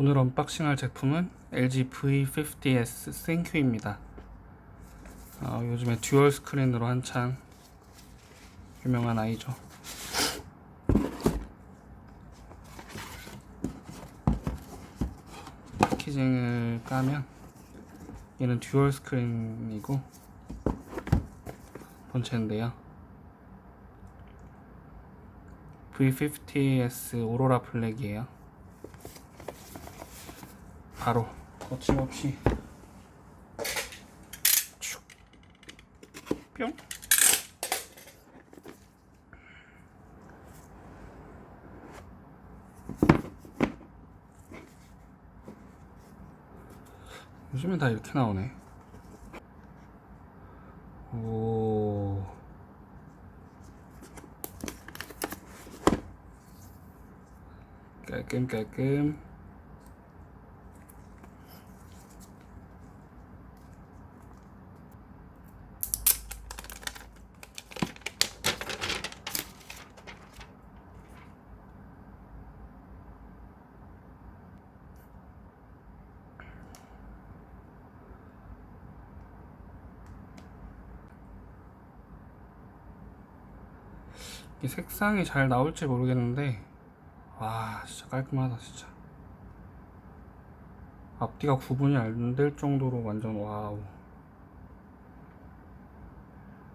오늘 언박싱할 제품은 LG V50s 땡큐입니다. 어, 요즘에 듀얼 스크린으로 한창 유명한 아이죠. 패키징을 까면 얘는 듀얼 스크린이고 본체인데요. V50s 오로라 블랙이에요. 바로 거침없이 슉. 뿅. 요즘엔 다 이렇게 나오네. 오. 깔끔 깔끔 색상이 잘 나올지 모르겠는데 와 진짜 깔끔하다 진짜. 앞뒤가 구분이 안 될 정도로 완전 와우.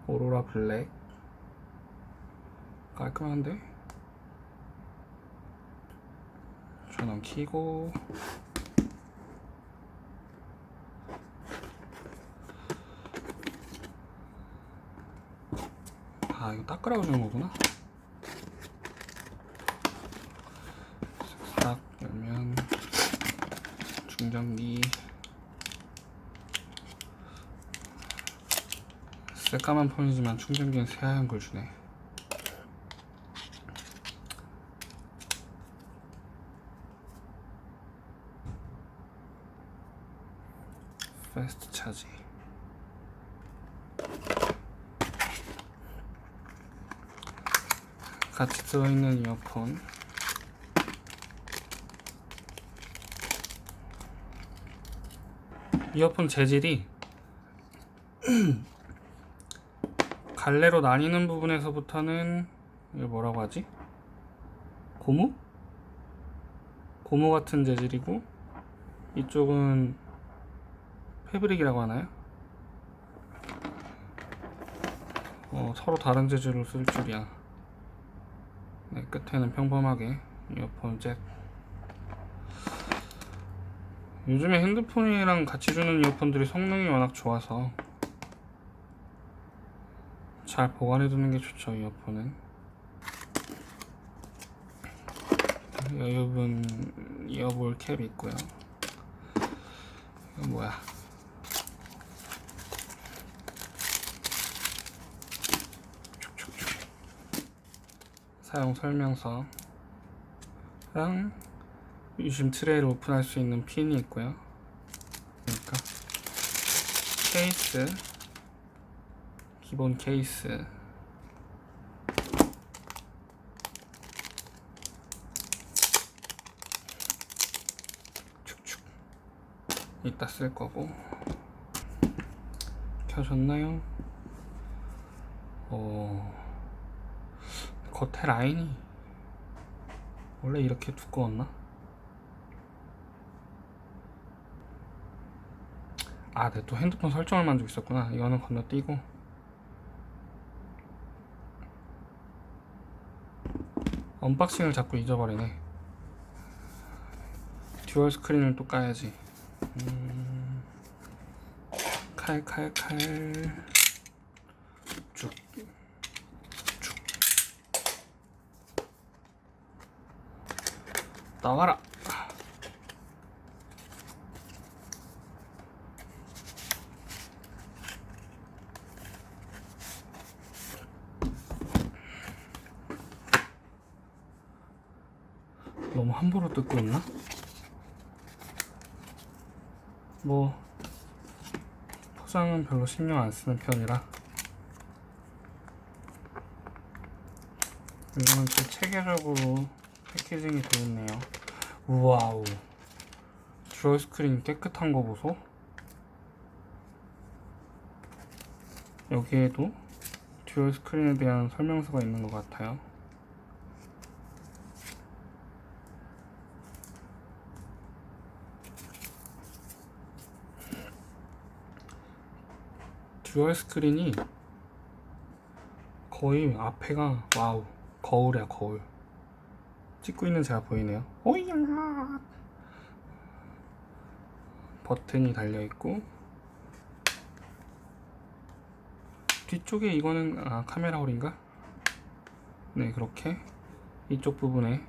오로라 블랙. 깔끔한데? 전원 키고. 아 이거 닦으라고 주는 거구나 딱 열면 충전기 새까만 폰이지만 충전기는 새하얀 걸 주네. 패스트 차지 같이 들어있는 이어폰 이어폰 재질이 갈래로 나뉘는 부분에서부터는 이걸 뭐라고 하지? 고무? 고무 같은 재질이고 이쪽은 패브릭이라고 하나요? 어, 서로 다른 재질로 쓸 줄이야. 네, 끝에는 평범하게 이어폰 잭 요즘에 핸드폰이랑 같이 주는 이어폰들이 성능이 워낙 좋아서 잘 보관해 두는 게 좋죠 이어폰은. 여유분 이어볼 캡이 있고요. 이건 뭐야? 사용 설명서랑 유심 트레이를 오픈할 수 있는 핀이 있고요. 그러니까 케이스 기본 케이스 축축 이따 쓸 거고 켜졌나요? 어 겉에 라인이 원래 이렇게 두꺼웠나? 아, 네, 또 핸드폰 설정을 만지고 있었구나. 이거는 건너뛰고. 언박싱을 자꾸 잊어버리네. 듀얼 스크린을 또 까야지. 음, 칼, 칼, 칼. 쭉. 쭉. 나와라. 너무 함부로 뜯고 있나? 뭐 포장은 별로 신경 안 쓰는 편이라 이거는 좀 체계적으로 패키징이 되어 있네요. 우와우. 듀얼 스크린 깨끗한 거 보소. 여기에도 듀얼 스크린에 대한 설명서가 있는 것 같아요. 듀얼 스크린이 거의 앞에가 와우 거울이야 거울. 찍고 있는 제가 보이네요. 오이야! 버튼이 달려 있고 뒤쪽에 이거는 아, 카메라 홀인가? 네 그렇게 이쪽 부분에.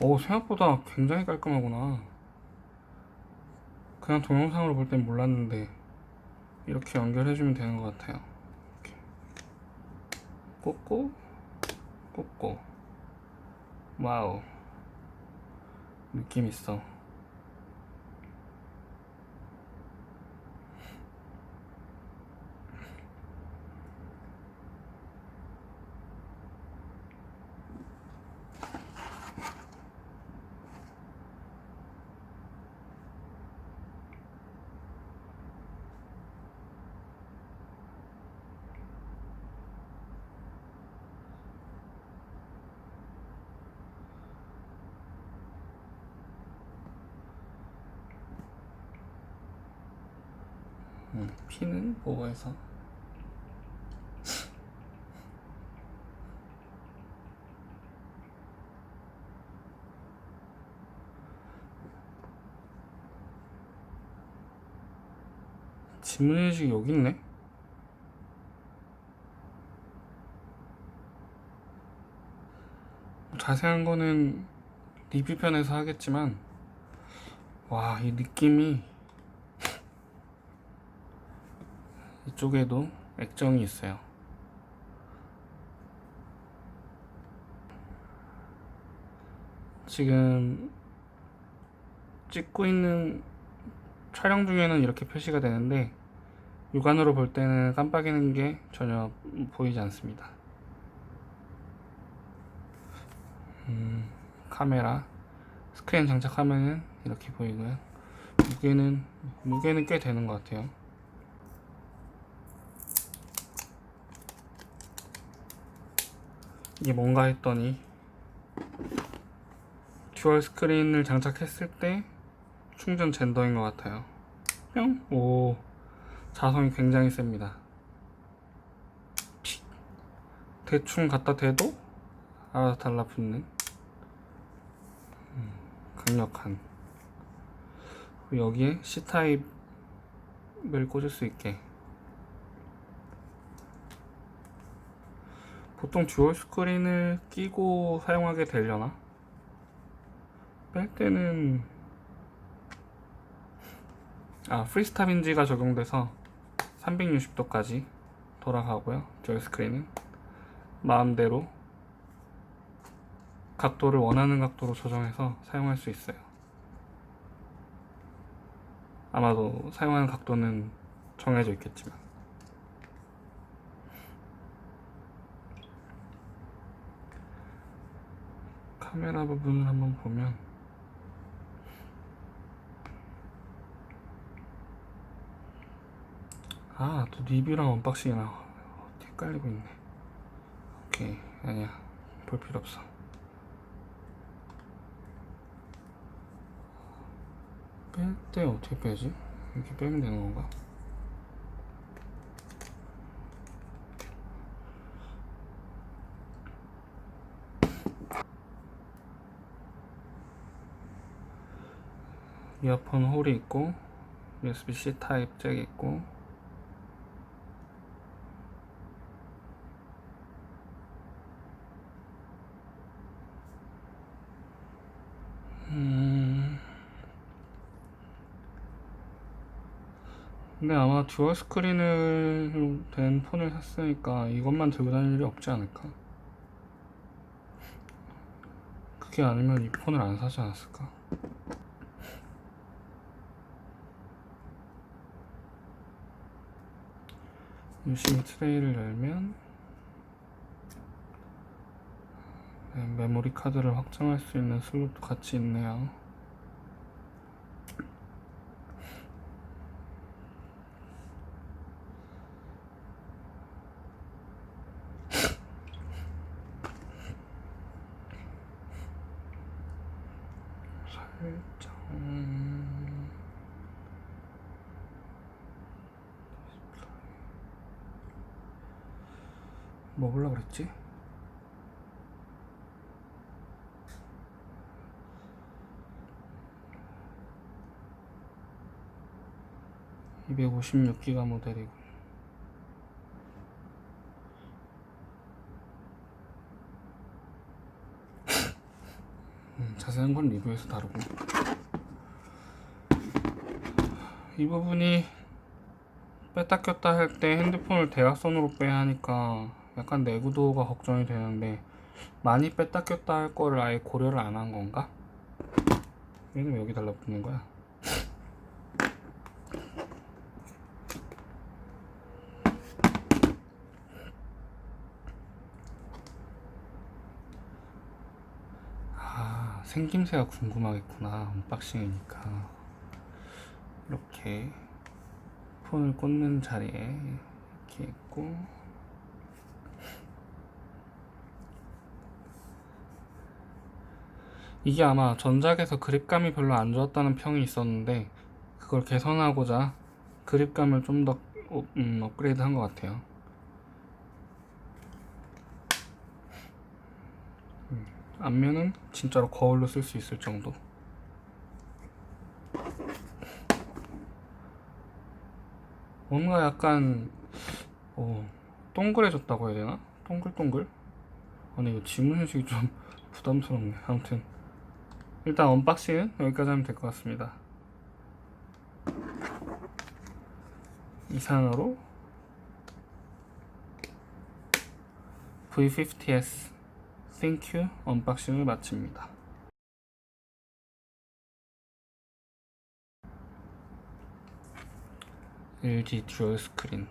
오 생각보다 굉장히 깔끔하구나 그냥 동영상으로 볼 땐 몰랐는데 이렇게 연결해주면 되는 것 같아요. 이렇게. 꽂고 꽂고 와우. 느낌 있어 음, 피는 오버해서. 지문인식이 여기 있네? 자세한 거는 리뷰편에서 하겠지만 와 이 느낌이 이쪽에도 액정이 있어요. 지금 찍고 있는 촬영 중에는 이렇게 표시가 되는데 육안으로 볼 때는 깜빡이는 게 전혀 보이지 않습니다. 음, 카메라 스크린 장착하면은 이렇게 보이고요. 무게는 무게는 꽤 되는 것 같아요. 이게 뭔가 했더니 듀얼 스크린을 장착했을 때 충전 젠더인 것 같아요. 뿅! 오, 자성이 굉장히 셉니다. 칙. 대충 갖다 대도 알아서 달라붙는 음, 강력한 여기에 C타입을 꽂을 수 있게 보통 듀얼 스크린을 끼고 사용하게 되려나? 뺄 때는 아 프리스탑 인지가 적용돼서 360도까지 돌아가고요 듀얼 스크린은. 마음대로 각도를 원하는 각도로 조정해서 사용할 수 있어요. 아마도 사용하는 각도는 정해져 있겠지만 카메라 부분을 한번 보면 아 또 리뷰랑 언박싱이랑 헷갈리고 있네 오케이 아니야 볼 필요 없어 뺄 때 어떻게 빼지? 이렇게 빼면 되는 건가? 이어폰 홀이 있고 USB-C 타입 잭 있고 음 근데 아마 듀얼 스크린을 된 폰을 샀으니까 이것만 들고 다닐 일이 없지 않을까? 그게 아니면 이 폰을 안 사지 않았을까? 유심히 트레이를 열면 네, 메모리 카드를 확장할 수 있는 슬롯도 같이 있네요. 뭐 보려고 그랬지? (256 기가) 모델이고 음, 자세한 건 리뷰에서 다루고 이 부분이 뺐다 꼈다 할 때 핸드폰을 대각선으로 빼야 하니까 약간 내구도가 걱정이 되는데 많이 뺐다 꼈다 할 거를 아예 고려를 안 한 건가? 얘는 왜 여기 달라붙는 거야? 아 생김새가 궁금하겠구나 언박싱이니까 이렇게 폰을 꽂는 자리에 이렇게 있고 이게 아마 전작에서 그립감이 별로 안 좋았다는 평이 있었는데 그걸 개선하고자 그립감을 좀더 음, 업그레이드 한 것 같아요 음, 앞면은 진짜로 거울로 쓸 수 있을 정도 뭔가 약간 어, 동글해졌다고 해야 되나? 동글동글? 아니 이거 지문 형식이 좀 부담스럽네 아무튼 일단 언박싱은 여기까지 하면 될 것 같습니다. 이상으로 V50s Thank you. 언박싱을 마칩니다. LG 듀얼 스크린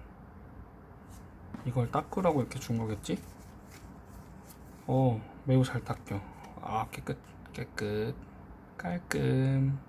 이걸 닦으라고 이렇게 준 거겠지? 오 매우 잘 닦여. 아 깨끗 깨끗 깔끔